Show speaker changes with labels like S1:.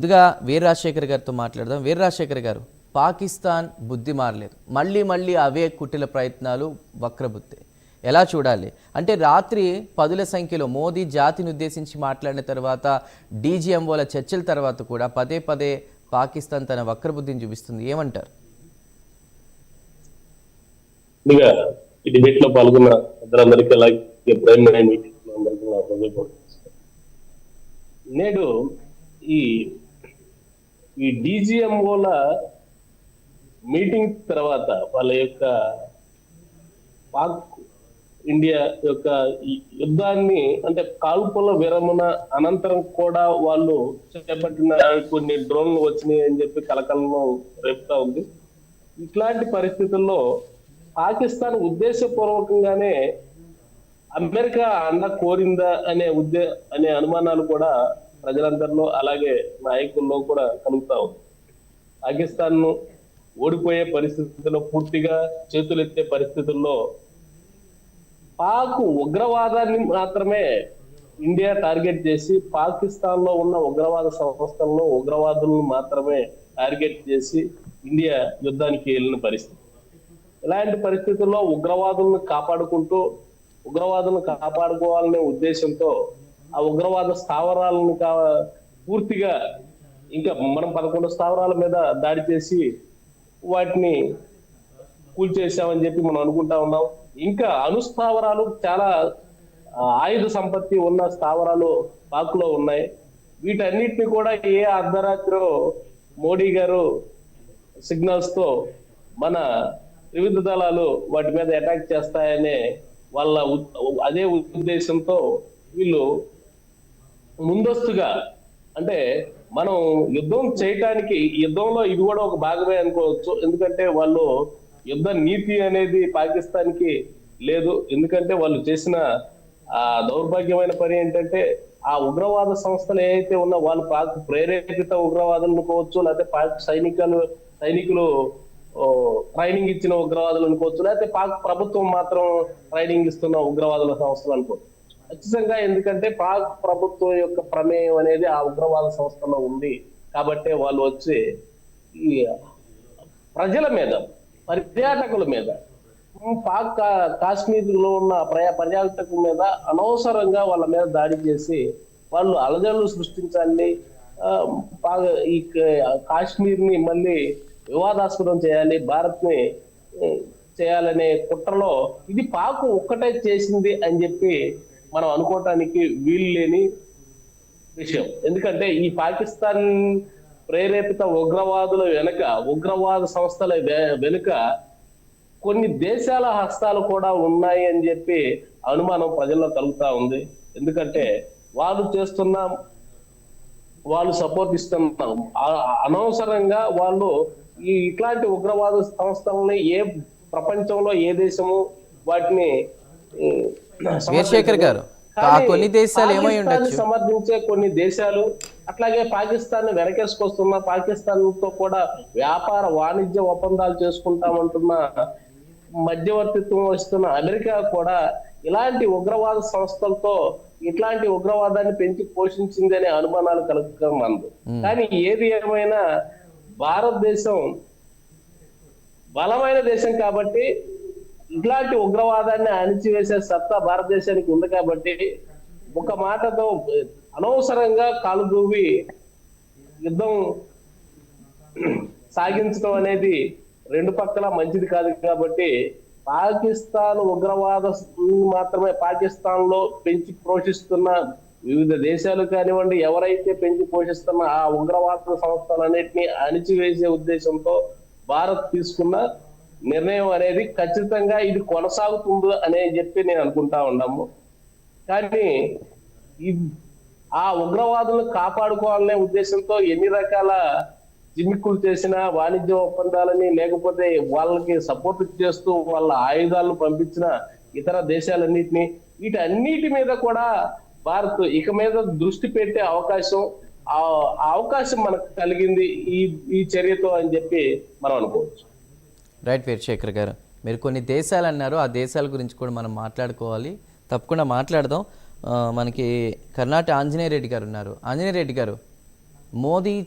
S1: ముందుగా వీర రాజశేఖర్ గారితో మాట్లాడదాం. వీర రాజశేఖర్ గారు పాకిస్తాన్ బుద్ధి మారలేదు. మళ్ళీ మళ్ళీ అవే కుటిల ప్రయత్నాలు వక్రబుద్ధి. ఎలా చూడాలి? అంటే రాత్రి పదుల సంఖ్యలో మోదీ జాతిని ఉద్దేశించి మాట్లాడిన తర్వాత డీజీఎంఓల చర్చల తర్వాత కూడా పదే పదే పాకిస్తాన్ తన వక్రబుద్ధిని చూపిస్తుంది. ఏమంటారు?
S2: ఈ డిబేట్లో పాల్గొన్న అలాగే ప్రైమ్ నేడు ఈ ఈ డిజిఎంఓల మీటింగ్ తర్వాత వాళ్ళ యొక్క పాక్ ఇండియా యొక్క యుద్ధాన్ని అంటే కాల్పుల విరమణ అనంతరం కూడా వాళ్ళు చేపట్టిన కొన్ని డ్రోన్లు వచ్చినాయి అని చెప్పి కలకలను రేపుతా ఉంది. ఇట్లాంటి పరిస్థితుల్లో పాకిస్తాన్ ఉద్దేశపూర్వకంగానే అమెరికా అండ కోరిందా అనే ఉద్దే అనే అనుమానాలు కూడా ప్రజలందరిలో అలాగే నాయకుల్లో కూడా కలుగుతా ఉంది. పాకిస్తాన్ను ఓడిపోయే పరిస్థితుల్లో పూర్తిగా చేతులెత్తే పరిస్థితుల్లో పాక్ ఉగ్రవాదాన్ని మాత్రమే ఇండియా టార్గెట్ చేసి పాకిస్తాన్లో ఉన్న ఉగ్రవాద సంస్థలను ఉగ్రవాదులను మాత్రమే టార్గెట్ చేసి ఇండియా యుద్ధానికి వెళ్ళిన పరిస్థితి. ఇలాంటి పరిస్థితుల్లో ఉగ్రవాదులను కాపాడుకుంటూ ఉగ్రవాదులను కాపాడుకోవాలనే ఉద్దేశంతో ఆ ఉగ్రవాద స్థావరాలను కా పూర్తిగా ఇంకా మనం పదకొండు స్థావరాల మీద దాడి చేసి వాటిని కూల్చేసామని చెప్పి మనం అనుకుంటా ఉన్నాం. ఇంకా అనుస్థావరాలు చాలా ఆయుధ సంపత్తి ఉన్న స్థావరాలు పాకులో ఉన్నాయి. వీటన్నిటిని కూడా ఏ అర్ధరాత్రిలో మోడీ గారు సిగ్నల్స్తో మన త్రివిధ దళాలు వాటి మీద అటాక్ చేస్తాయనే వాళ్ళ అదే ఉద్దేశంతో వీళ్ళు ముందస్తుగా అంటే మనం యుద్ధం చేయటానికి యుద్ధంలో ఇది కూడా ఒక భాగమే అనుకోవచ్చు. ఎందుకంటే వాళ్ళు యుద్ధ నీతి అనేది పాకిస్తాన్కి లేదు. ఎందుకంటే వాళ్ళు చేసిన ఆ దౌర్భాగ్యమైన పని ఏంటంటే ఆ ఉగ్రవాద సంస్థలు ఏవైతే ఉన్నా వాళ్ళు పాక్ ప్రేరేపిత ఉగ్రవాదులు అనుకోవచ్చు లేకపోతే పాక్ సైనికులు సైనికులు ట్రైనింగ్ ఇచ్చిన ఉగ్రవాదులు అనుకోవచ్చు లేకపోతే పాక్ ప్రభుత్వం మాత్రం ట్రైనింగ్ ఇస్తున్న ఉగ్రవాదుల సంస్థలు అనుకోవచ్చు ఖచ్చితంగా ఎందుకంటే పాక్ ప్రభుత్వం యొక్క ప్రమేయం అనేది ఆ ఉగ్రవాద సంస్థలో ఉంది. కాబట్టి వాళ్ళు వచ్చి ఈ ప్రజల మీద పర్యాటకుల మీద పాక్ కాశ్మీర్లో ఉన్న ప్రయా పర్యాటకుల మీద అనవసరంగా వాళ్ళ మీద దాడి చేసి వాళ్ళు అలజడులు సృష్టించాలి పా- ఈ కాశ్మీర్ని మళ్ళీ వివాదాస్పదం చేయాలి భారత్ని చేయాలనే కుట్రలో ఇది పాకు ఒక్కటే చేసింది అని చెప్పి మనం అనుకోవటానికి వీలు లేని విషయం. ఎందుకంటే ఈ పాకిస్తాన్ ప్రేరేపిత ఉగ్రవాదుల వెనుక ఉగ్రవాద సంస్థల వె- వెనుక కొన్ని దేశాల హస్తాలు కూడా ఉన్నాయి అని చెప్పి అనుమానం ప్రజల్లో కలుగుతా ఉంది. ఎందుకంటే వాళ్ళు చేస్తున్న వాళ్ళు సపోర్ట్ ఇస్తున్నారు అనవసరంగా వాళ్ళు ఈ ఇట్లాంటి ఉగ్రవాద సంస్థలని ఏ ప్రపంచంలో ఏ దేశము వాటిని
S1: వీరశేఖర్ గారు, కొన్ని దేశాలు ఏమై ఉండొచ్చు?
S2: సమర్థించే కొన్ని దేశాలు అట్లాగే పాకిస్తాన్ని వెనకేసుకొస్తున్న పాకిస్తాన్తో కూడా వ్యాపార వాణిజ్య ఒప్పందాలు చేసుకుంటామంటున్న మధ్యవర్తిత్వం వస్తున్న అమెరికా కూడా ఇలాంటి ఉగ్రవాద సంస్థలతో ఇట్లాంటి ఉగ్రవాదాన్ని పెంచి పోషించింది అనే అనుమానాలు కలుగుతామంది కానీ ఏది ఏమైనా భారతదేశం బలమైన దేశం కాబట్టి ఇట్లాంటి ఉగ్రవాదాన్ని అణిచివేసే సత్తా భారతదేశానికి ఉంది కాబట్టి ఒక మాటతో అనవసరంగా కాలు దూవి యుద్ధం సాగించడం అనేది రెండు పక్కల మంచిది కాదు కాబట్టి పాకిస్తాన్ ఉగ్రవాద మాత్రమే పాకిస్తాన్లో పెంచి పోషిస్తున్న వివిధ దేశాలు కానివ్వండి ఎవరైతే పెంచి పోషిస్తున్న ఆ ఉగ్రవాద సంస్థలన్నింటినీ అణిచివేసే ఉద్దేశంతో భారత్ తీసుకున్న నిర్ణయం అనేది ఖచ్చితంగా ఇది కొనసాగుతుంది అనే చెప్పి నేను అనుకుంటా ఉన్నాము కానీ ఆ ఉగ్రవాదులను కాపాడుకోవాలనే ఉద్దేశంతో ఎన్ని రకాల జిమ్మిక్కులు చేసిన వాణిజ్య ఒప్పందాలని లేకపోతే వాళ్ళకి సపోర్ట్ చేస్తూ వాళ్ళ ఆయుధాలను పంపించిన ఇతర దేశాలన్నిటిని వీటన్నిటి మీద కూడా భారత్ ఇక మీద దృష్టి పెట్టే అవకాశం ఆ అవకాశం మనకు కలిగింది ఈ ఈ చర్యతో అని చెప్పి మనం అనుకోవచ్చు.
S1: రైట్ వీరశేఖర్ గారు. మీరు కొన్ని దేశాలు అన్నారు ఆ దేశాల గురించి కూడా మనం మాట్లాడుకోవాలి. తప్పకుండా మాట్లాడదాం. మనకి కర్ణాటక ఆంజనేయ రెడ్డి గారు ఉన్నారు. ఆంజనేయ రెడ్డి గారు మోదీ